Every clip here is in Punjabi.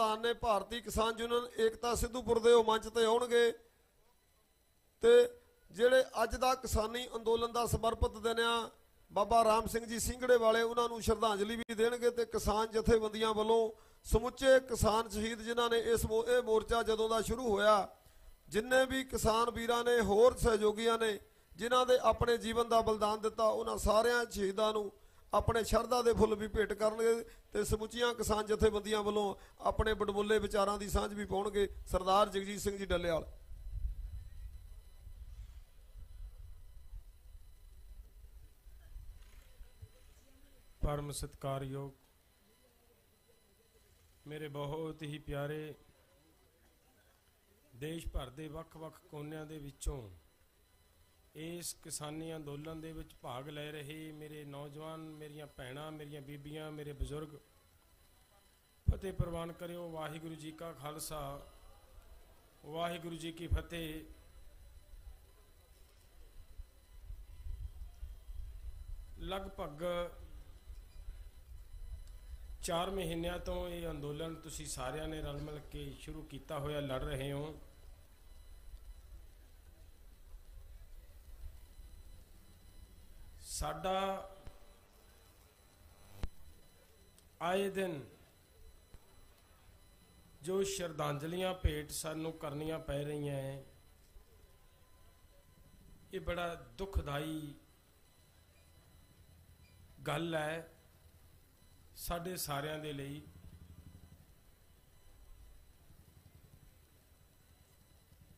ਪ੍ਰਧਾਨ ਨੇ ਭਾਰਤੀ ਕਿਸਾਨ ਯੂਨੀਅਨ ਏਕਤਾ ਸਿੱਧੂਪੁਰ ਦੇ ਉਹ ਮੰਚ ਤੇ ਆਉਣਗੇ। ਤੇ ਜਿਹੜੇ ਅੱਜ ਦਾ ਕਿਸਾਨੀ ਅੰਦੋਲਨ ਦਾ ਸਮਰਪਿਤ ਦਿਨ ਆ, ਬਾਬਾ ਰਾਮ ਸਿੰਘ ਜੀ ਸਿੰਘੜੇ ਵਾਲੇ ਉਹਨਾਂ ਨੂੰ ਸ਼ਰਧਾਂਜਲੀ ਵੀ ਦੇਣਗੇ ਤੇ ਕਿਸਾਨ ਜਥੇਬੰਦੀਆਂ ਵੱਲੋਂ ਸਮੁੱਚੇ ਕਿਸਾਨ ਸ਼ਹੀਦ ਜਿਨ੍ਹਾਂ ਨੇ ਇਸ ਮੋ- ਇਹ ਮੋਰਚਾ ਜਦੋਂ ਦਾ ਸ਼ੁਰੂ ਹੋਇਆ, ਜਿੰਨੇ ਵੀ ਕਿਸਾਨ ਵੀਰਾਂ ਨੇ ਹੋਰ ਸਹਿਯੋਗੀਆਂ ਨੇ, ਜਿਨ੍ਹਾਂ ਦੇ ਆਪਣੇ ਜੀਵਨ ਦਾ ਬਲਿਦਾਨ ਦਿੱਤਾ, ਉਹਨਾਂ ਸਾਰਿਆਂ ਸ਼ਹੀਦਾਂ ਨੂੰ ਆਪਣੇ ਸ਼ਰਧਾ ਦੇ ਫੁੱਲ ਵੀ ਭੇਟ ਕਰਨਗੇ ਤੇ ਸਮੁੱਚੀਆਂ ਕਿਸਾਨ ਜਥੇਬੰਦੀਆਂ ਵੱਲੋਂ ਆਪਣੇ ਬੜਬੁੱਲੇ ਵਿਚਾਰਾਂ ਦੀ ਸਾਂਝ ਵੀ ਪਾਉਣਗੇ। ਸਰਦਾਰ ਜਗਜੀਤ ਸਿੰਘ ਜੀ ਡੱਲੇਵਾਲ। ਪਰਮ ਸਤਿਕਾਰਯੋਗ। ਮੇਰੇ ਬਹੁਤ ਹੀ ਪਿਆਰੇ ਦੇਸ਼ ਭਰ ਦੇ ਵੱਖ-ਵੱਖ ਕੋਨਿਆਂ ਦੇ ਵਿੱਚੋਂ ਇਸ ਕਿਸਾਨੀ ਅੰਦੋਲਨ ਦੇ ਵਿੱਚ ਭਾਗ ਲੈ ਰਹੇ ਮੇਰੇ ਨੌਜਵਾਨ, ਮੇਰੀਆਂ ਭੈਣਾਂ, ਮੇਰੀਆਂ ਬੀਬੀਆਂ, ਮੇਰੇ ਬਜ਼ੁਰਗ। ਫਤਿਹ ਪ੍ਰਵਾਨ ਕਰਿਓ, ਵਾਹਿਗੁਰੂ ਜੀ ਕਾ ਖਾਲਸਾ। ਵਾਹਿਗੁਰੂ ਜੀ ਕੀ ਫਤਿਹ। ਲਗਭਗ 4 ਮਹੀਨਿਆਂ ਤੋਂ ਇਹ ਅੰਦੋਲਨ ਤੁਸੀਂ ਸਾਰਿਆਂ ਨੇ ਰਲ ਮਿਲ ਕੇ ਸ਼ੁਰੂ ਕੀਤਾ ਹੋਇਆ, ਲੜ ਰਹੇ ਹੋ। ਸਾਡਾ ਆਏ ਦਿਨ ਜੋ ਸ਼ਰਧਾਂਜਲੀਆਂ ਭੇਟ ਸਾਨੂੰ ਕਰਨੀਆਂ ਪੈ ਰਹੀਆਂ ਹੈ ਇਹ ਬੜਾ ਦੁਖਦਾਈ ਗੱਲ ਹੈ ਸਾਡੇ ਸਾਰਿਆਂ ਦੇ ਲਈ।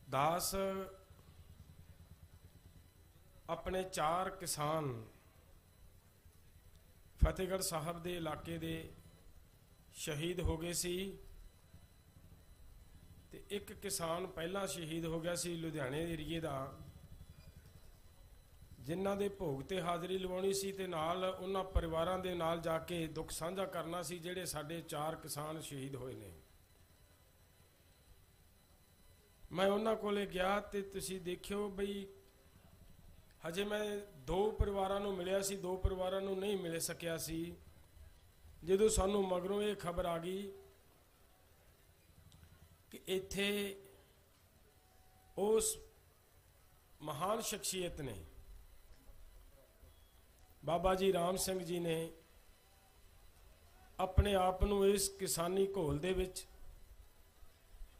ਦਾਸ ਆਪਣੇ ਚਾਰ ਕਿਸਾਨ ਫਤਿਹਗੜ੍ਹ ਸਾਹਿਬ ਦੇ ਇਲਾਕੇ ਦੇ ਸ਼ਹੀਦ ਹੋ ਗਏ ਸੀ ਤੇ ਇੱਕ ਕਿਸਾਨ ਪਹਿਲਾਂ ਸ਼ਹੀਦ ਹੋ ਗਿਆ ਸੀ ਲੁਧਿਆਣੇ ਏਰੀਏ ਦਾ, ਜਿਨ੍ਹਾਂ ਦੇ ਭੋਗ ਤੇ ਹਾਜ਼ਰੀ ਲਵਾਉਣੀ ਸੀ ਤੇ ਨਾਲ ਉਹਨਾਂ ਪਰਿਵਾਰਾਂ ਦੇ ਨਾਲ ਜਾ ਕੇ ਦੁੱਖ ਸਾਂਝਾ ਕਰਨਾ ਸੀ, ਜਿਹੜੇ ਸਾਡੇ ਚਾਰ ਕਿਸਾਨ ਸ਼ਹੀਦ ਹੋਏ ਨੇ। ਮੈਂ ਉਹਨਾਂ ਕੋਲੇ ਗਿਆ ਤੇ ਤੁਸੀਂ ਦੇਖਿਓ ਬਈ ਹਜੇ ਮੈਂ ਦੋ ਪਰਿਵਾਰਾਂ ਨੂੰ ਮਿਲਿਆ ਸੀ, ਦੋ ਪਰਿਵਾਰਾਂ ਨੂੰ ਨਹੀਂ ਮਿਲ ਸਕਿਆ ਸੀ। ਜਦੋਂ ਸਾਨੂੰ ਮਗਰੋਂ ਇਹ ਖਬਰ ਆ ਗਈ ਕਿ ਇੱਥੇ ਉਸ ਮਹਾਨ ਸ਼ਖਸੀਅਤ ਨੇ, ਬਾਬਾ ਜੀ ਰਾਮ ਸਿੰਘ ਜੀ ਨੇ ਆਪਣੇ ਆਪ ਨੂੰ ਇਸ ਕਿਸਾਨੀ ਘੋਲ ਦੇ ਵਿੱਚ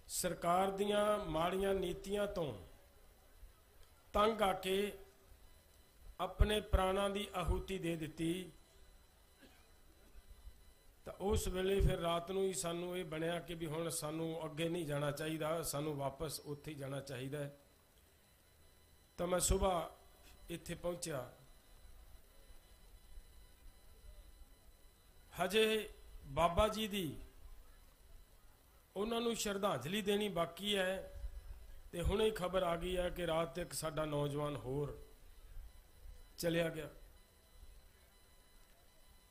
ਸਰਕਾਰ ਦੀਆਂ ਮਾੜੀਆਂ ਨੀਤੀਆਂ ਤੋਂ ਤੰਗ ਆ ਕੇ ਆਪਣੇ ਪ੍ਰਾਣਾਂ ਦੀ ਆਹੂਤੀ ਦੇ ਦਿੱਤੀ। ਤਾਂ ਉਸ ਵੇਲੇ ਫਿਰ ਰਾਤ ਨੂੰ ਹੀ ਸਾਨੂੰ ਇਹ ਬਣਿਆ ਕਿ ਵੀ ਹੁਣ ਸਾਨੂੰ ਅੱਗੇ ਨਹੀਂ ਜਾਣਾ ਚਾਹੀਦਾ, ਸਾਨੂੰ ਵਾਪਸ ਉੱਥੇ ਹੀ ਜਾਣਾ ਚਾਹੀਦਾ ਤਾਂ ਮੈਂ ਸਵੇਰ ਇੱਥੇ ਪਹੁੰਚਿਆ। ਹਜੇ ਬਾਬਾ ਜੀ ਦੀ ਉਹਨਾਂ ਨੂੰ ਸ਼ਰਧਾਂਜਲੀ ਦੇਣੀ ਬਾਕੀ ਹੈ ਤੇ ਹੁਣੇ ਖਬਰ ਆ ਗਈ ਹੈ ਕਿ ਰਾਤ ਤੱਕ ਸਾਡਾ ਨੌਜਵਾਨ ਹੋਰ ਚਲਿਆ ਗਿਆ।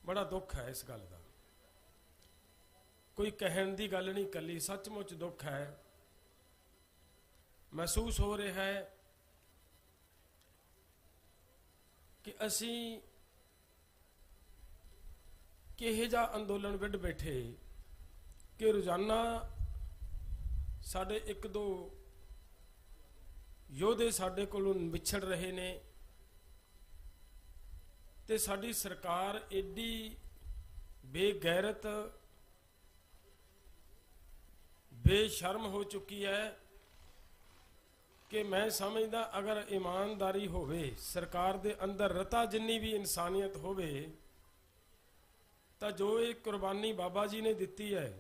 ਬੜਾ ਦੁੱਖ ਹੈ ਇਸ ਗੱਲ ਦਾ। ਕੋਈ ਕਹਿਣ ਦੀ ਗੱਲ ਨਹੀਂ ਕੱਲੀ ਸੱਚਮੁੱਚ ਦੁੱਖ ਹੈ। ਮਹਿਸੂਸ ਹੋ ਰਿਹਾ ਹੈ ਕਿ ਅਸੀਂ ਕਿਹੋ ਜਿਹਾ ਅੰਦੋਲਨ ਵਿੱਢ ਬੈਠੇ ਕਿ ਰੋਜ਼ਾਨਾ ਸਾਡੇ ਇੱਕ ਦੋ ਯੋਧੇ ਸਾਡੇ ਕੋਲੋਂ ਵਿਛੜ ਰਹੇ ਨੇ। ਤੇ ਸਾਡੀ ਸਰਕਾਰ ਏਡੀ ਬੇਗੈਰਤ, ਬੇਸ਼ਰਮ ਹੋ ਚੁੱਕੀ ਹੈ ਕਿ ਮੈਂ ਸਮਝਦਾ ਅਗਰ ਇਮਾਨਦਾਰੀ ਹੋਵੇ, ਸਰਕਾਰ ਦੇ ਅੰਦਰ ਰਤਾ ਜਿੰਨੀ ਵੀ ਇਨਸਾਨੀਅਤ ਹੋਵੇ, ਤਾਂ ਜੋ ਇਹ ਕੁਰਬਾਨੀ ਬਾਬਾ ਜੀ ਨੇ ਦਿੱਤੀ ਹੈ,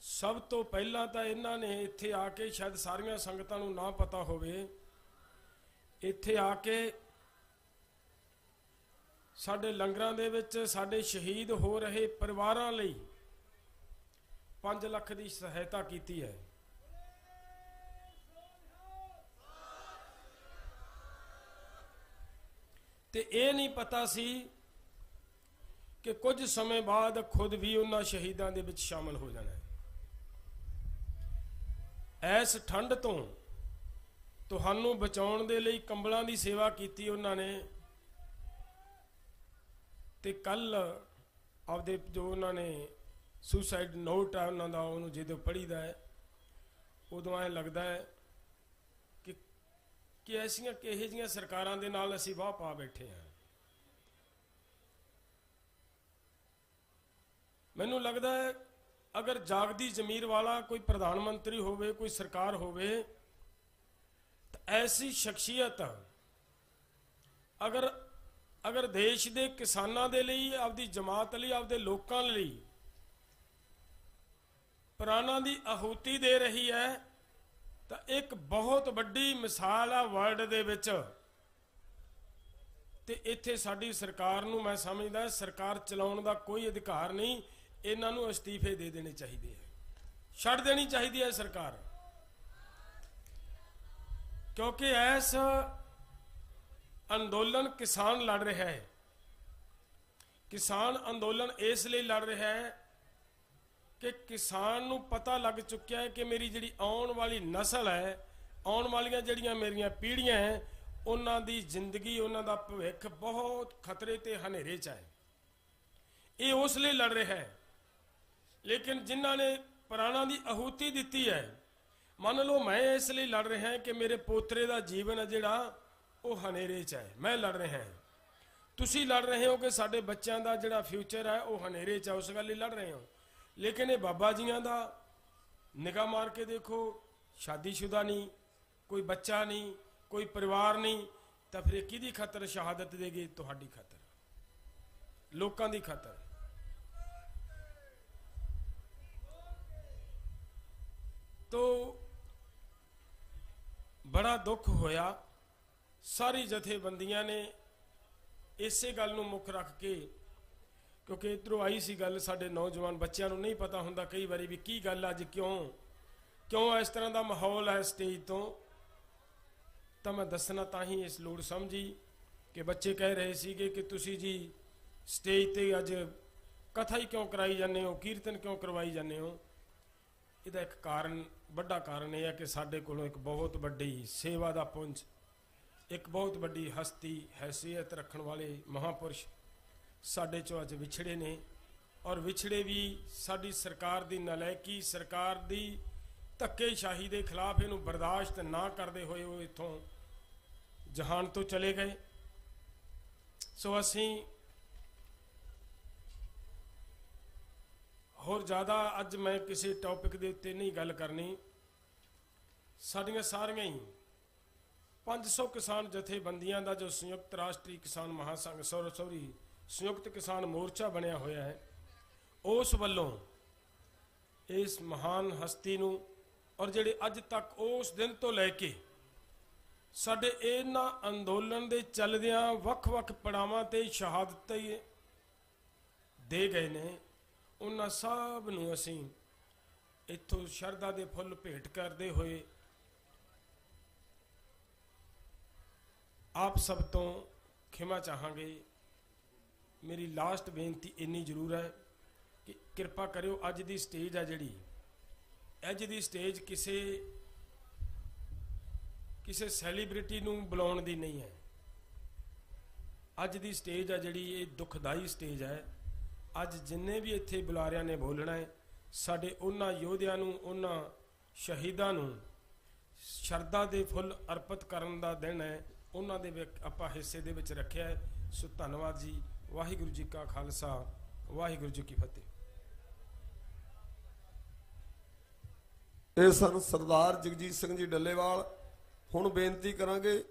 ਸਭ ਤੋਂ ਪਹਿਲਾਂ ਤਾਂ ਇਹਨਾਂ ਨੇ ਇੱਥੇ ਆ ਕੇ ਸ਼ਾਇਦ ਸਾਰੀਆਂ ਸੰਗਤਾਂ ਨੂੰ ਨਾ ਪਤਾ ਹੋਵੇ, ਇੱਥੇ ਆ ਕੇ ਸਾਡੇ ਲੰਗਰਾਂ ਦੇ ਵਿੱਚ ਸਾਡੇ ਸ਼ਹੀਦ ਹੋ ਰਹੇ ਪਰਿਵਾਰਾਂ ਲਈ 5 ਲੱਖ ਦੀ ਸਹਾਇਤਾ ਕੀਤੀ ਹੈ। ਤੇ ਇਹ ਨਹੀਂ ਪਤਾ ਸੀ ਕਿ ਕੁਝ ਸਮੇਂ ਬਾਅਦ ਖੁਦ ਵੀ ਉਹਨਾਂ ਸ਼ਹੀਦਾਂ ਦੇ ਵਿੱਚ ਸ਼ਾਮਲ ਹੋ ਜਾਣਾ ਹੈ। ਐਸ ਠੰਡ ਤੋਂ ਤੁਹਾਨੂੰ ਬਚਾਉਣ ਦੇ ਲਈ ਕੰਬਲਾਂ ਦੀ ਸੇਵਾ ਕੀਤੀ ਉਹਨਾਂ ਨੇ। ਤੇ ਕੱਲ ਆਪਦੇ ਜੋ ਉਹਨਾਂ ਨੇ ਸੁਸਾਈਡ ਨੋਟ ਆ ਉਹਨਾਂ ਦਾ, ਉਹਨੂੰ ਜਦੋਂ ਪੜੀਦਾ ਹੈ, ਉਦੋਂ ਐ ਲੱਗਦਾ ਹੈ ਕਿ ਕਿ ਐਸੀਆਂ ਕਿਹੋ ਜਿਹੀਆਂ ਸਰਕਾਰਾਂ ਦੇ ਨਾਲ ਅਸੀਂ ਵਾਹ ਪਾ ਬੈਠੇ ਹਾਂ। ਮੈਨੂੰ ਲੱਗਦਾ ਹੈ ਅਗਰ ਜਾਗਦੀ ਜ਼ਮੀਰ ਵਾਲਾ ਕੋਈ ਪ੍ਰਧਾਨ ਮੰਤਰੀ ਹੋਵੇ, ਕੋਈ ਸਰਕਾਰ ਹੋਵੇ, ਤਾਂ ਐਸੀ ਸ਼ਖਸੀਅਤ ਅਗਰ ਅਗਰ ਦੇਸ਼ ਦੇ ਕਿਸਾਨਾਂ ਦੇ ਲਈ, ਆਪਦੀ ਜਮਾਤ ਲਈ, ਆਪਦੇ ਲੋਕਾਂ ਲਈ ਪ੍ਰਾਣਾਂ ਦੀ ਆਹੂਤੀ ਦੇ ਰਹੀ ਹੈ, ਤਾਂ ਇੱਕ ਬਹੁਤ ਵੱਡੀ ਮਿਸਾਲ ਆ ਵਰਲਡ ਦੇ ਵਿੱਚ। ਤੇ ਇੱਥੇ ਸਾਡੀ ਸਰਕਾਰ ਨੂੰ ਮੈਂ ਸਮਝਦਾ, ਸਰਕਾਰ ਚਲਾਉਣ ਦਾ ਕੋਈ ਅਧਿਕਾਰ ਨਹੀਂ, ਇਹਨਾਂ ਨੂੰ ਅਸਤੀਫੇ ਦੇ ਦੇਣੇ ਚਾਹੀਦੇ ਆ। ਛੱਡ ਦੇਣੀ ਚਾਹੀਦੀ ਹੈ ਸਰਕਾਰ। ਕਿਉਂਕਿ ਐਸ ਅੰਦੋਲਨ ਕਿਸਾਨ ਲੜ ਰਿਹਾ ਹੈ। ਕਿਸਾਨ ਅੰਦੋਲਨ ਇਸ ਲਈ ਲੜ ਰਿਹਾ ਹੈ ਕਿ ਕਿਸਾਨ ਨੂੰ ਪਤਾ ਲੱਗ ਚੁੱਕਿਆ ਹੈ ਕਿ ਮੇਰੀ ਜਿਹੜੀ ਆਉਣ ਵਾਲੀ ਨਸਲ ਹੈ, ਆਉਣ ਵਾਲੀਆਂ ਜਿਹੜੀਆਂ ਮੇਰੀਆਂ ਪੀੜ੍ਹੀਆਂ ਹੈ, ਉਹਨਾਂ ਦੀ ਜ਼ਿੰਦਗੀ, ਉਹਨਾਂ ਦਾ ਭਵਿੱਖ ਬਹੁਤ ਖਤਰੇ ਤੇ ਹਨੇਰੇ 'ਚ ਹੈ। ਇਹ ਉਸ ਲਈ ਲੜ ਰਿਹਾ ਹੈ। ਲੇਕਿਨ ਜਿਨ੍ਹਾਂ ਨੇ ਪ੍ਰਾਣਾਂ ਦੀ ਆਹੂਤੀ ਦਿੱਤੀ ਹੈ, ਮੰਨ ਲਓ ਮੈਂ ਇਸ ਲਈ ਲੜ ਰਿਹਾ ਕਿ ਮੇਰੇ ਪੋਤਰੇ ਦਾ ਜੀਵਨ ਹੈ ਜਿਹੜਾ ਉਹ ਹਨੇਰੇ 'ਚ ਹੈ। ਮੈਂ ਲੜ ਰਿਹਾ ਹਾਂ। ਤੁਸੀਂ ਲੜ ਰਹੇ ਹੋ ਕਿ ਸਾਡੇ ਬੱਚਿਆਂ ਦਾ ਜਿਹੜਾ ਫਿਊਚਰ ਹੈ, ਉਹ ਹਨੇਰੇ 'ਚ ਹੈ। ਉਸ ਗੱਲ ਲਈ ਲੜ ਰਹੇ ਹੋ। ਲੇਕਿਨ ਇਹ ਬਾਬਾ ਜੀਆਂ ਦਾ ਨਿਗਾਹ ਮਾਰ ਕੇ ਦੇਖੋ, ਸ਼ਾਦੀशुदा ਨਹੀਂ, ਕੋਈ ਬੱਚਾ ਨਹੀਂ, ਕੋਈ ਪਰਿਵਾਰ ਨਹੀਂ, ਤਾਂ ਫਿਰ ਇਹ ਕਿਹਦੀ ਖਾਤਰ ਸ਼ਹਾਦਤ ਦੇਗੀ? ਤੁਹਾਡੀ ਖਾਤਰ। ਲੋਕਾਂ ਦੀ ਖਾਤਰ। ਤੋ ਬੜਾ ਦੁੱਖ ਹੋਇਆ ਸਾਰੀ ਜਥੇਬੰਦੀਆਂ ਨੇ ਇਸੇ ਗੱਲ ਨੂੰ ਮੁੱਖ ਰੱਖ ਕੇ, ਕਿਉਂਕਿ ਇਧਰੋਂ ਆਈ ਸੀ ਗੱਲ ਸਾਡੇ ਨੌਜਵਾਨ ਬੱਚਿਆਂ ਨੂੰ ਨਹੀਂ ਪਤਾ ਹੁੰਦਾ ਕਈ ਵਾਰੀ ਵੀ ਕੀ ਗੱਲ ਅੱਜ ਕਿਉਂ? ਕਿਉਂ ਇਸ ਤਰ੍ਹਾਂ ਦਾ ਮਾਹੌਲ ਹੈ ਸਟੇਜ ਤੋਂ? ਤਾਂ ਮੈਂ ਦੱਸਣਾ ਤਾਂ ਹੀ ਇਸ ਲੋੜ ਸਮਝੀ ਕਿ ਬੱਚੇ ਕਹਿ ਰਹੇ ਸੀਗੇ ਕਿ ਤੁਸੀਂ ਜੀ ਸਟੇਜ ਤੇ ਅੱਜ ਕਥਾ ਹੀ ਕਿਉਂ ਕਰਾਈ ਜਾਂਦੇ ਹੋ, ਕੀਰਤਨ ਕਿਉਂ ਕਰਵਾਈ ਜਾਂਦੇ ਹੋ? ਇਹਦਾ ਇੱਕ ਕਾਰਨ, ਵੱਡਾ ਕਾਰਨ ਇਹ ਹੈ ਕਿ ਸਾਡੇ ਕੋਲੋਂ ਇੱਕ ਬਹੁਤ ਵੱਡੀ ਸੇਵਾ ਦਾ ਪੁੰਜ ਇੱਕ ਬਹੁਤ ਵੱਡੀ ਹਸਤੀ, ਹੈਸੀਅਤ ਰੱਖਣ ਵਾਲੇ ਮਹਾਪੁਰਸ਼ ਸਾਡੇ ਚੋਂ ਅੱਜ ਵਿਛੜੇ ਨੇ ਔਰ ਵਿਛੜੇ ਵੀ ਸਾਡੀ ਸਰਕਾਰ ਦੀ ਨਲਾਇਕੀ, ਸਰਕਾਰ ਦੀ ਧੱਕੇਸ਼ਾਹੀ ਦੇ ਖਿਲਾਫ ਇਹਨੂੰ ਬਰਦਾਸ਼ਤ ਨਾ ਕਰਦੇ ਹੋਏ ਉਹ ਇੱਥੋਂ ਜਹਾਨ ਤੋਂ ਚਲੇ ਗਏ। ਸੋ ਅਸੀਂ ਹੋਰ ਜ਼ਿਆਦਾ ਅੱਜ ਮੈਂ ਕਿਸੇ ਟੌਪਿਕ ਦੇ ਉੱਤੇ ਨਹੀਂ ਗੱਲ ਕਰਨੀ। ਸਾਡੀਆਂ ਸਾਰੀਆਂ ਹੀ 500 ਕਿਸਾਨ ਜਥੇਬੰਦੀਆਂ ਦਾ ਜੋ ਸੰਯੁਕਤ ਰਾਸ਼ਟਰੀ ਕਿਸਾਨ ਮਹਾਸੰਘ ਸੌਰ ਸੌਰੀ ਸੰਯੁਕਤ ਕਿਸਾਨ ਮੋਰਚਾ ਬਣਿਆ ਹੋਇਆ ਹੈ, ਉਸ ਵੱਲੋਂ ਇਸ ਮਹਾਨ ਹਸਤੀ ਨੂੰ ਔਰ ਜਿਹੜੇ ਅੱਜ ਤੱਕ ਉਸ ਦਿਨ ਤੋਂ ਲੈ ਕੇ ਸਾਡੇ ਇਹਨਾਂ ਅੰਦੋਲਨ ਦੇ ਚੱਲਦਿਆਂ ਵੱਖ-ਵੱਖ ਪੜਾਵਾਂ ਤੇ ਸ਼ਹਾਦਤ ਦੇ ਗਏ ਨੇ, ਉਹਨਾਂ ਸਭ ਨੂੰ ਅਸੀਂ ਇੱਥੋਂ ਸ਼ਰਧਾ ਦੇ ਫੁੱਲ ਭੇਟ ਕਰਦੇ ਹੋਏ ਆਪ ਸਭ ਤੋਂ ਖਿਮਾ ਚਾਹਾਂਗੇ। ਮੇਰੀ ਲਾਸਟ ਬੇਨਤੀ ਇੰਨੀ ਜ਼ਰੂਰ ਹੈ ਕਿ ਕਿਰਪਾ ਕਰਿਓ, ਅੱਜ ਦੀ ਸਟੇਜ ਆ ਜਿਹੜੀ। ਅੱਜ ਦੀ ਸਟੇਜ ਕਿਸੇ ਕਿਸੇ ਸੈਲੀਬ੍ਰਿਟੀ ਨੂੰ ਬੁਲਾਉਣ ਦੀ ਨਹੀਂ ਹੈ। ਅੱਜ ਦੀ ਸਟੇਜ ਆ ਜਿਹੜੀ, ਇਹ ਦੁਖਦਾਈ ਸਟੇਜ ਹੈ। ਅੱਜ ਜਿੰਨੇ ਵੀ ਇੱਥੇ ਬੁਲਾਰਿਆਂ ਨੇ ਬੋਲਣਾ ਹੈ, ਸਾਡੇ ਉਹਨਾਂ ਯੋਧਿਆਂ ਨੂੰ, ਉਹਨਾਂ ਸ਼ਹੀਦਾਂ ਨੂੰ ਸ਼ਰਧਾ ਦੇ ਫੁੱਲ ਅਰਪਿਤ ਕਰਨ ਦਾ ਦਿਨ ਹੈ। ਉਹਨਾਂ ਦੇ ਵਿੱਚ ਆਪਾਂ ਹਿੱਸੇ ਦੇ ਵਿੱਚ ਰੱਖਿਆ ਹੈ। ਸੋ ਧੰਨਵਾਦ ਜੀ। ਵਾਹਿਗੁਰੂ ਜੀ ਕਾ ਖਾਲਸਾ, ਵਾਹਿਗੁਰੂ ਜੀ ਕੀ ਫਤਿਹ। ਇਹ ਸਨ ਸਰਦਾਰ ਜਗਜੀਤ ਸਿੰਘ ਜੀ ਡੱਲੇਵਾਲ। ਹੁਣ ਬੇਨਤੀ ਕਰਾਂਗੇ